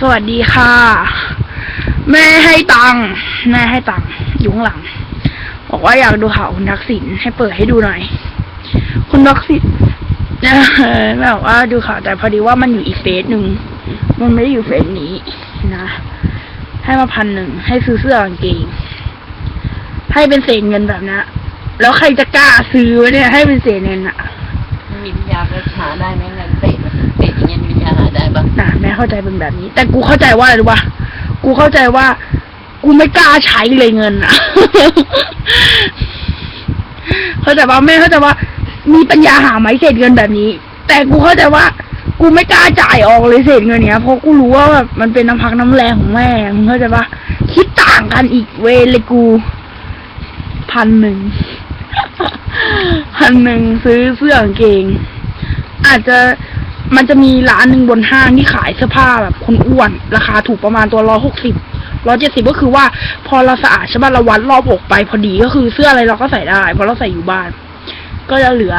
สวัสดีค่ะ แม่ให้ตังค์แม่ให้ตังค์อยู่ข้างหลัง บอกว่าอยากดูข่าวคุณทักษิณให้เปิดให้ดูหน่อย คุณทักษิณเออแม่บอกว่าดูข่าวแต่พอดีว่ามันอยู่อีกเฟซหนึ่งมันไม่ได้อยู่เฟซนี้นะ ให้มาพันหนึ่งให้ซื้อเสื้อกางเกงให้เป็นเศษเงินแบบนั้นแล้วใครจะกล้าซื้อเนี่ยให้เป็นเศษเงินอะมีปัญญาก็หาได้ไหมเงินเศษ เข้าใจเป็นแบบนี้ แต่กูเข้าใจว่าอะไรรู้ปะกูเข้าใจว่า กูไม่กล้าใช้เลยเงินอะเข้าใจว่าแม่เข้าใจว่า มีปัญญาหาไหมเศษเงินแบบนี้ แต่กูเข้าใจว่า กูไม่กล้าจ่ายออกเลยเศษเงินเนี้ยเพราะกูรู้ว่าแบบมันเป็นน้ำพักน้ำแรงของแม่มึงเข้าใจปะคิดต่างกันอีกเวรเลยกูพันหนึ่งพันหนึ่งซื้อเสื้อกางเกง อาจจะ มันจะมีร้านหนึ่งบนห้างที่ขายเสื้อผ้าแบบคนอ้วน ราคาถูกประมาณตัวร้อยหกสิบร้อยเจ็ดสิบก็คือว่า พอเราสะอาดใช่ป่ะเราวัดรอบอกไปพอดีก็คือเสื้ออะไรเราก็ใส่ได้เพราะเราใส่อยู่บ้าน ก็จะเหลือ